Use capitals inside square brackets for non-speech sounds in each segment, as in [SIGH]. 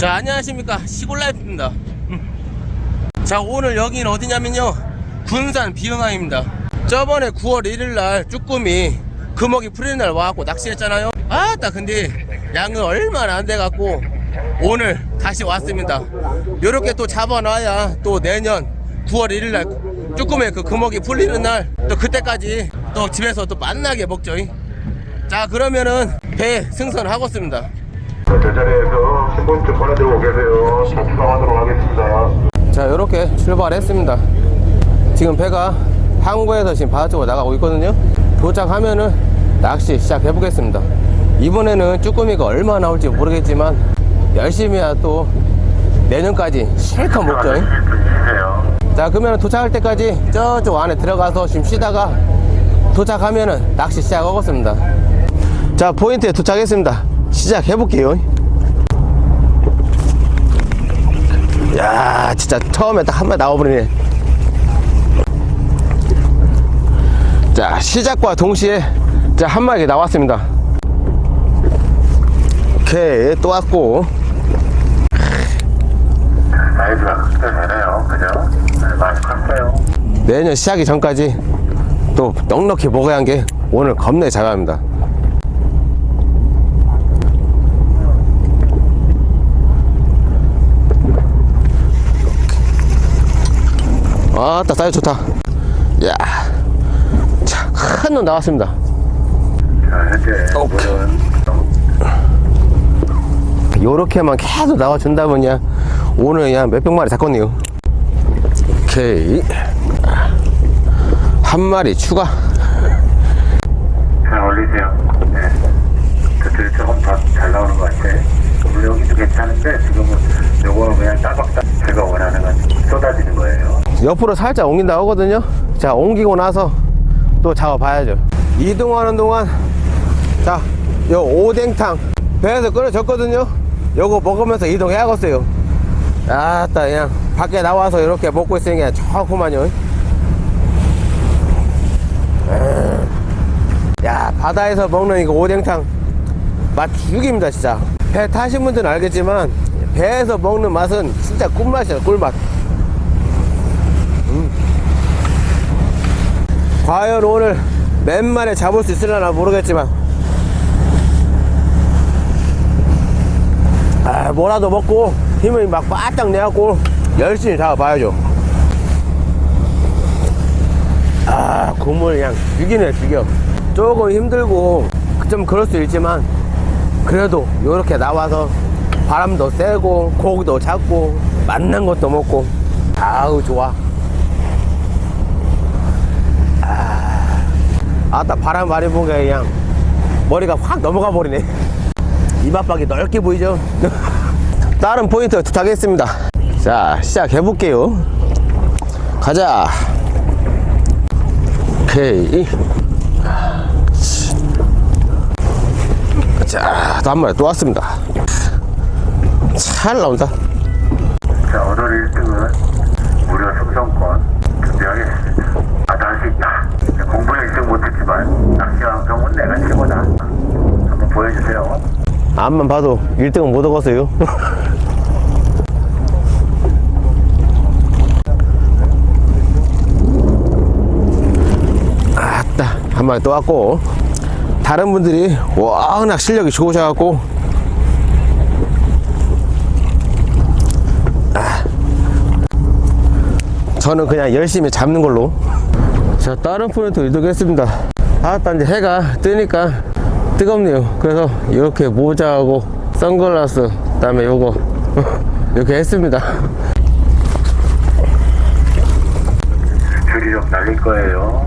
자 안녕하십니까. 시골라이프입니다. 자 오늘 여기는 어디냐면요. 군산 비흥항입니다. 저번에 9월 1일날 쭈꾸미 금어기 풀리는 날 와갖고 낚시했잖아요. 아따 근데 양은 얼마나 안 돼갖고 오늘 다시 왔습니다. 요렇게 또 잡아놔야 또 내년 9월 1일날 쭈꾸미 그 금어기 풀리는 날 또 그때까지 또 집에서 또 만나게 먹죠. 자 그러면은 배 승선하겠습니다 저 자리에서 신분증 보내드리고 계세요. 자, 추가하도록 하겠습니다. 자 이렇게 출발했습니다 지금 배가 항구에서 지금 바다쪽으로 나가고 있거든요 도착하면은 낚시 시작해 보겠습니다 이번에는 쭈꾸미가 얼마 나올지 모르겠지만 열심히 해야 또 내년까지 실컷 먹죠. 자 그러면 도착할 때까지 저쪽 안에 들어가서 지금 쉬다가 도착하면은 낚시 시작하겠습니다 자 포인트에 도착했습니다 시작해 볼게요 야 진짜 처음에 딱한 마리 나와버리네 자 시작과 동시에 자한 마리 나왔습니다 오케이 또 왔고 사이즈가 크게 되네요. 그죠? 네, 많이 컸어요. 내년 시작이 전까지 또 넉넉히 먹어야 한 게 오늘 겁내 잘합니다. 아따 사이즈 좋다. 야, 자, 큰 놈 나왔습니다. 자, 현재 오케이. 요렇게만 계속 나와준다면야 오늘 그냥 몇백 마리 잡겠네요. 오케이. 한 마리 추가. 잘 올리세요. 네. 저쪽이 조금 더 잘 나오는 것 같아. 물력이도 괜찮은데 지금은 요거는 그냥 따박따 제가 원하는 건 쏟아지는 거예요. 옆으로 살짝 옮긴다 하거든요. 자, 옮기고 나서 또 잡아봐야죠. 이동하는 동안, 자, 요 오뎅탕 배에서 끓여졌거든요. 요거 먹으면서 이동해야겠어요. 아따, 그냥 밖에 나와서 이렇게 먹고 있으니까 좋구만요. 음. 야, 바다에서 먹는 이거 오뎅탕 맛 죽입니다, 진짜. 배 타신 분들은 알겠지만, 배에서 먹는 맛은 진짜 꿀맛이에요, 꿀맛. 과연 오늘 맨만에 잡을 수 있으려나 모르겠지만 아 뭐라도 먹고 힘을 막 바짝 내갖고 열심히 잡아봐야죠. 아 국물 그냥 죽이네 죽여. 조금 힘들고 좀 그럴 수 있지만 그래도 이렇게 나와서 바람도 쐬고 고기도 잡고 맛난 것도 먹고 아우 좋아 아따 바람 많이 보니까 그냥. 머리가 확 넘어가 버리네. 이맛박이 넓게 보이죠? [LAUGHS] 다른 포인트 도착했습니다. 자 시작해 볼게요. 가자. 오케이. 자 또 한 마리 또 왔습니다. 잘 나온다. 자, 오늘 1등은 무료 승선권 준비하겠습니다. 아, 다시 있다. 공부는 1등 못했지만 낚시 방송은 내가 최고다. 보여주세요. 앞만 봐도 1등은 못 얻었어요. [LAUGHS] 아따 한 마리 또 왔고. 다른 분들이 워낙 실력이 좋으셔갖고. 아, 저는 그냥 열심히 잡는 걸로. 자 다른 포인트 이동했습니다. 아따 이제 해가 뜨니까 뜨겁네요. 그래서 이렇게 모자하고 선글라스 그 다음에 요거 [LAUGHS] 이렇게 했습니다. 줄이 좀 날릴 거예요.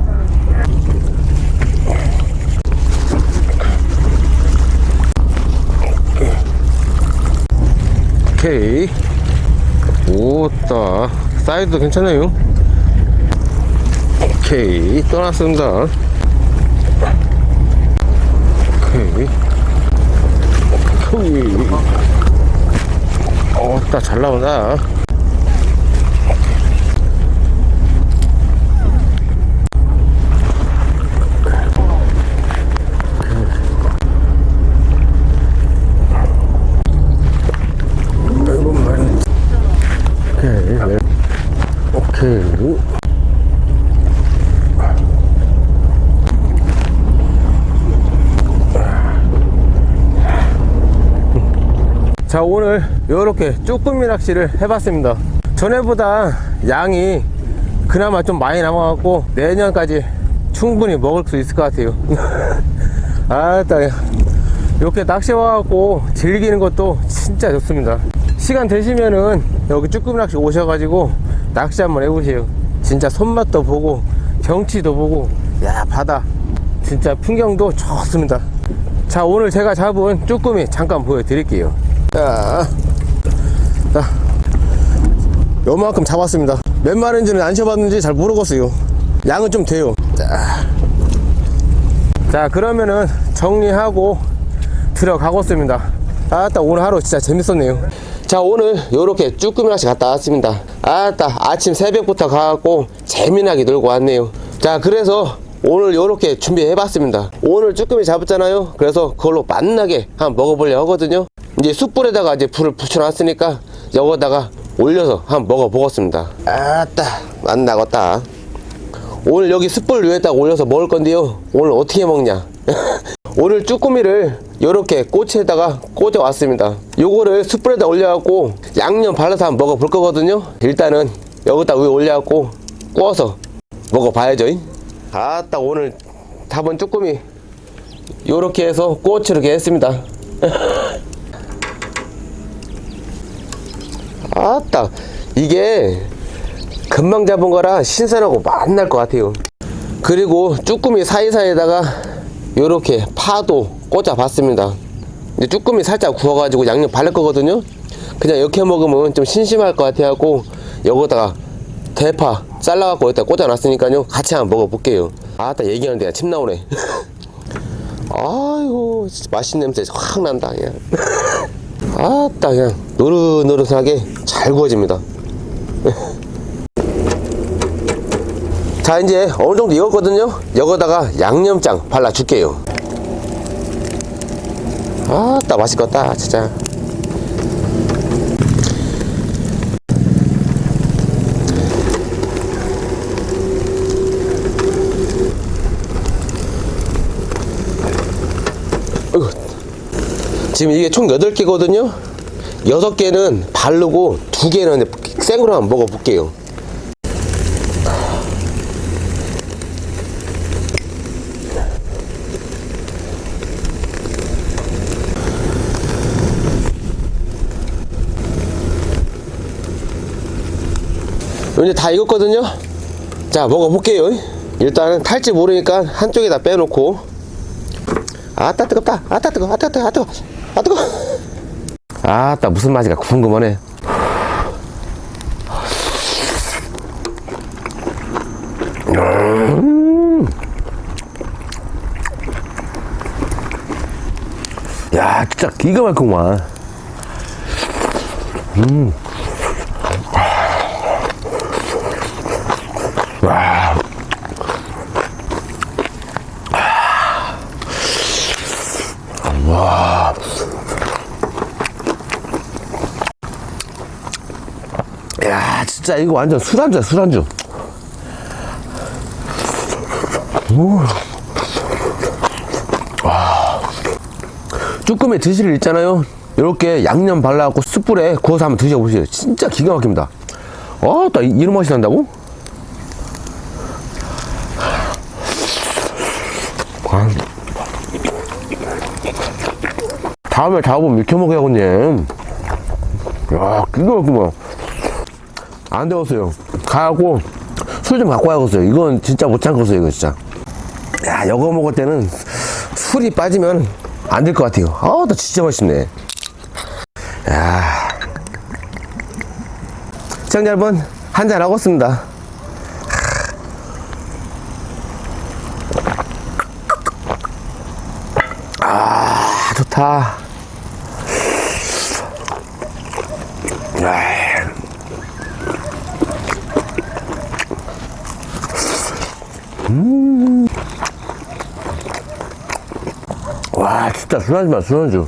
오케이. 오따. 사이즈도 괜찮아요. 오케이. 떠났습니다 오케이 오케이 오따 잘 나온다 오케이. 자 오늘 이렇게 쭈꾸미 낚시를 해봤습니다. 전에보다 양이 그나마 좀 많이 남아갖고 내년까지 충분히 먹을 수 있을 것 같아요. [LAUGHS] 아따 이렇게 낚시 와갖고 즐기는 것도 진짜 좋습니다. 시간 되시면은 여기 쭈꾸미 낚시 오셔가지고 낚시 한번 해보세요. 진짜 손맛도 보고 경치도 보고 야 바다. 진짜 풍경도 좋습니다. 자 오늘 제가 잡은 쭈꾸미 잠깐 보여드릴게요 자, 자 요만큼 잡았습니다. 몇 마리인지는 안 쳐봤는지 잘 모르겠어요. 양은 좀 돼요. 자, 자 그러면은 정리하고 들어가겠습니다. 아따 오늘 하루 진짜 재밌었네요. 자 오늘 요렇게 쭈꾸미 낚시 갔다 왔습니다. 아따 아침 새벽부터 가갖고 재미나게 놀고 왔네요. 자 그래서 오늘 요렇게 준비해 봤습니다. 오늘 쭈꾸미 잡았잖아요. 그래서 그걸로 맛나게 한번 먹어보려 하거든요 이제 숯불에다가 이제 불을 붙여놨으니까 여기다가 올려서 한번 먹어보겠습니다. 아따 맛나겠다. 오늘 여기 숯불 위에다가 올려서 먹을 건데요. 오늘 어떻게 먹냐? [LAUGHS] 오늘 쭈꾸미를 이렇게 꼬치에다가 꽂아 왔습니다. 요거를 숯불에다 올려갖고 양념 발라서 한번 먹어볼 거거든요. 일단은 여기다 위에 올려갖고 구워서 먹어봐야죠. 아따 오늘 답은 쭈꾸미. 요렇게 해서 꼬치 이렇게 했습니다 [LAUGHS] 아따 이게 금방 잡은 거라 신선하고 맛날 것 같아요. 그리고 쭈꾸미 사이사이에다가 요렇게 파도 꽂아 봤습니다. 이제 쭈꾸미 살짝 구워 가지고 양념 바를 거거든요. 그냥 이렇게 먹으면 좀 심심할 것 같아 갖고 여기다가 대파 잘라 갖고 여기다 꽂아 놨으니까요. 같이 한번 먹어 볼게요. 아따 얘기하는데 침 나오네. [LAUGHS] 아이고 맛있는 냄새 확 난다 그냥 [LAUGHS] 아따 그냥 노릇노릇하게 잘 구워집니다. [LAUGHS] 자 이제 어느 정도 익었거든요? 여기다가 양념장 발라줄게요. 아따 맛있겠다 진짜 지금 이게 총 8개거든요. 6개는 바르고 2개는 생으로 한번 먹어볼게요. 이제 다 익었거든요. 자 먹어볼게요. 일단 탈지 모르니까 한쪽에다 빼놓고. 아따 뜨겁다. 아따 뜨거. 아따 뜨거. 아따 뜨거 아 뜨거 아따 무슨 맛이가 궁금하네 음. 야 진짜 기가 막히구만 와. 와. 야, 진짜 이거 완전 술안주야, 술안주. 쭈꾸미 드실 일 있잖아요. 이렇게 양념 발라갖고 숯불에 구워서 한번 드셔보세요. 진짜 기가 막힙니다. 어, 나 이- 이런 맛이 난다고? 아. 다음에 잡으면 이렇게 먹어야겠네. 야, 기가 막히구만. 안 되었어요. 가고 술 좀 갖고 와야겠어요. 이건 진짜 못 참겠어요, 이거 진짜. 야, 이거 먹을 때는 술이 빠지면 안 될 것 같아요. 아, 나 진짜 맛있네. 야. 시청자 여러분, 한 잔 하겠습니다. 아, 좋다. 진짜 순하지 마, 순원주.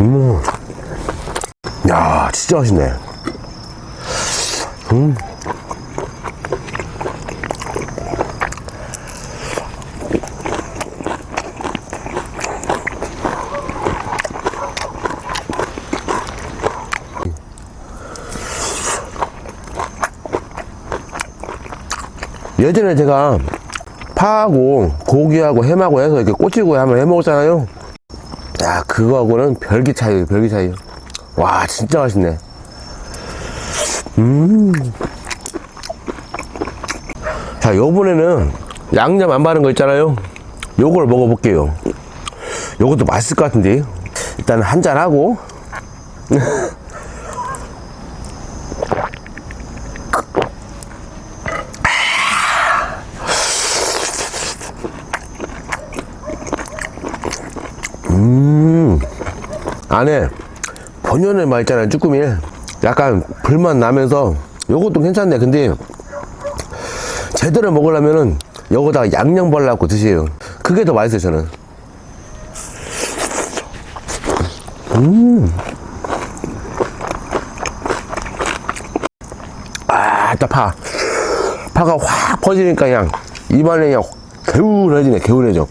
음. 야, 진짜 맛있네. 음. 예전에 제가 파하고 고기하고 햄하고 해서 이렇게 꼬치구이 한번 해 먹었잖아요. 야, 그거하고는 별기 차이에요, 별기 차이. 와, 진짜 맛있네. 음. 자, 요번에는 양념 안 바른 거 있잖아요. 요걸 먹어볼게요. 요것도 맛있을 것 같은데. 일단 한잔하고. [LAUGHS] 안에 본연의 맛 있잖아요 쭈꾸미. 약간 불맛 나면서 요것도 괜찮네. 근데 제대로 먹으려면은 요거다가 양념 발라갖고 드세요. 그게 더 맛있어요 저는. 음. 아따 파. 파가 확 퍼지니까 그냥 입안에 그냥 개운해지네 개운해져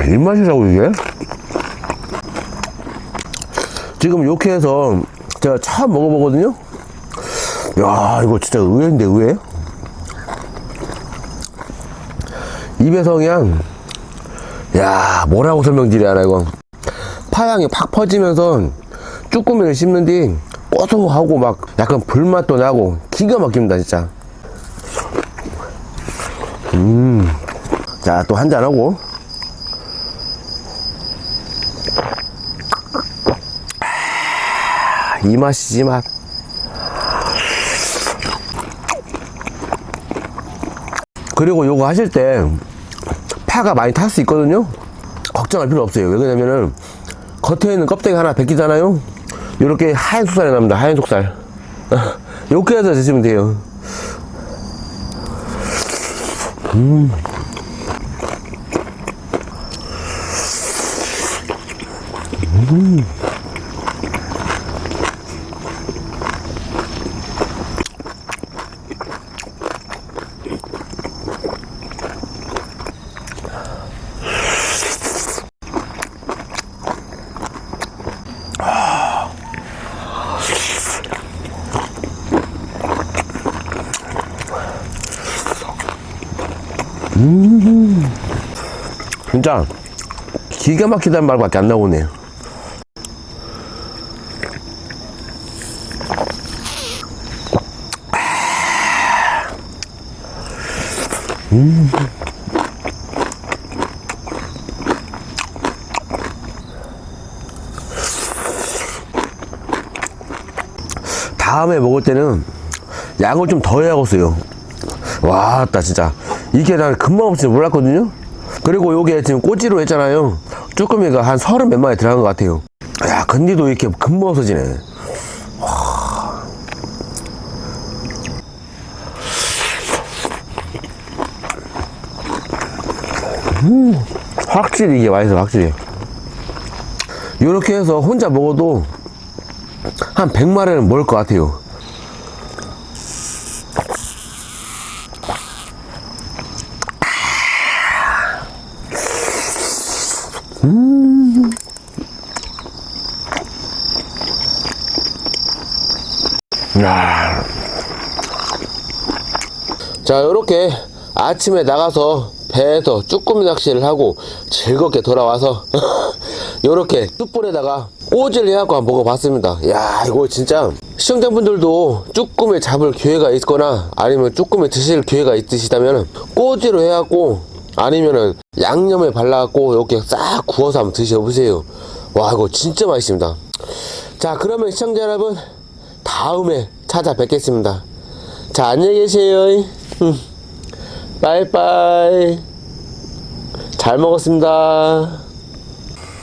야, 입맛이라고 이게? 지금 이렇게 해서 제가 처음 먹어보거든요? 야, 이거 진짜 의외인데, 의외? 입에서 그냥, 야, 뭐라고 설명드려야 하나, 이거. 파향이 팍 퍼지면서 쭈꾸미를 씹는 뒤 고소하고 막 약간 불맛도 나고 기가 막힙니다, 진짜. 음. 자, 또 한잔하고. 이 맛이지 맛. 그리고 요거 하실 때 파가 많이 탈 수 있거든요. 걱정할 필요 없어요. 왜 그러냐면은 겉에 있는 껍데기 하나 벗기잖아요. 요렇게 하얀 속살이 납니다. 하얀 속살. [LAUGHS] 요렇게 해서 드시면 돼요. 진짜 기가 막히다는 말밖에 안 나오네요. 다음에 먹을 때는 양을 좀 더 해야겠어요. 와, 나 진짜. 이게 난 금방 없을 줄 몰랐거든요? 그리고 요게 지금 꼬지로 했잖아요. 쭈꾸미가 한 서른 몇 마리 들어간 것 같아요. 야, 근데도 이렇게 금방 없어지네. 와. 음, 확실히 이게 맛있어, 확실히. 요렇게 해서 혼자 먹어도 한 100마리는 먹을 것 같아요. 야. 자, 요렇게 아침에 나가서 배에서 쭈꾸미 낚시를 하고 즐겁게 돌아와서 [LAUGHS] 요렇게 뚝불에다가 꼬지를 해갖고 한번 먹어봤습니다. 야, 이거 진짜 시청자분들도 쭈꾸미 잡을 기회가 있거나 아니면 쭈꾸미 드실 기회가 있으시다면 꼬지로 해갖고 아니면은 양념에 발라갖고 이렇게 싹 구워서 한번 드셔보세요. 와, 이거 진짜 맛있습니다. 자, 그러면 시청자 여러분 다음에 찾아뵙겠습니다. 자, 안녕히 계세요. 음. 빠이빠이. 잘 먹었습니다.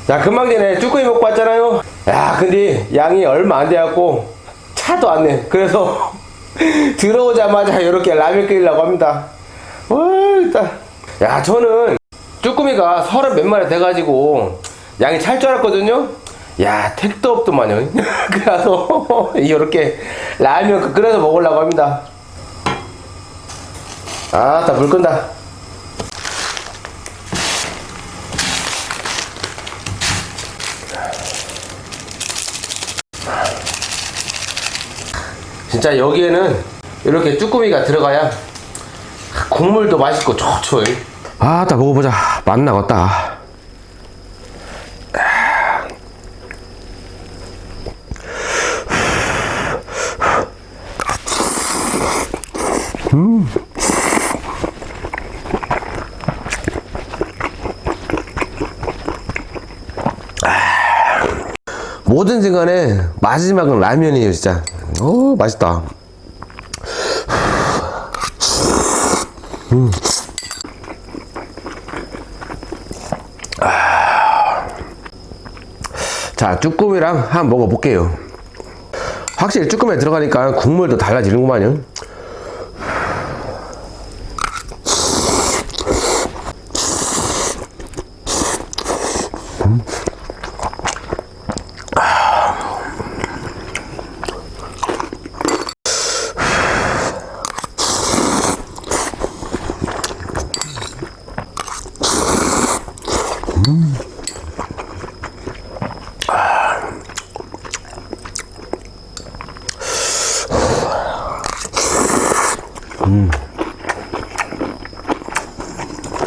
자, 금방 전에 쭈꾸미 먹고 왔잖아요. 야, 근데 양이 얼마 안 돼갖고 차도 안 내. 그래서 [LAUGHS] 들어오자마자 이렇게 라면 끓이려고 합니다. 와, 일단. 야, 저는 쭈꾸미가 서른 몇 마리 돼가지고 양이 찰 줄 알았거든요? 야, 택도 없더만요. [LAUGHS] 그래서 이렇게 라면 끓여서 먹으려고 합니다. 아, 다물 끈다. 진짜 여기에는 이렇게 쭈꾸미가 들어가야 국물도 맛있고 좋죠. 아, 다 먹어보자. 맛 나겠다. 뭐든지 간에 마지막은 라면이에요, 진짜. 오, 맛있다. 자, 쭈꾸미랑 한번 먹어볼게요. 확실히 쭈꾸미에 들어가니까 국물도 달라지는구만요.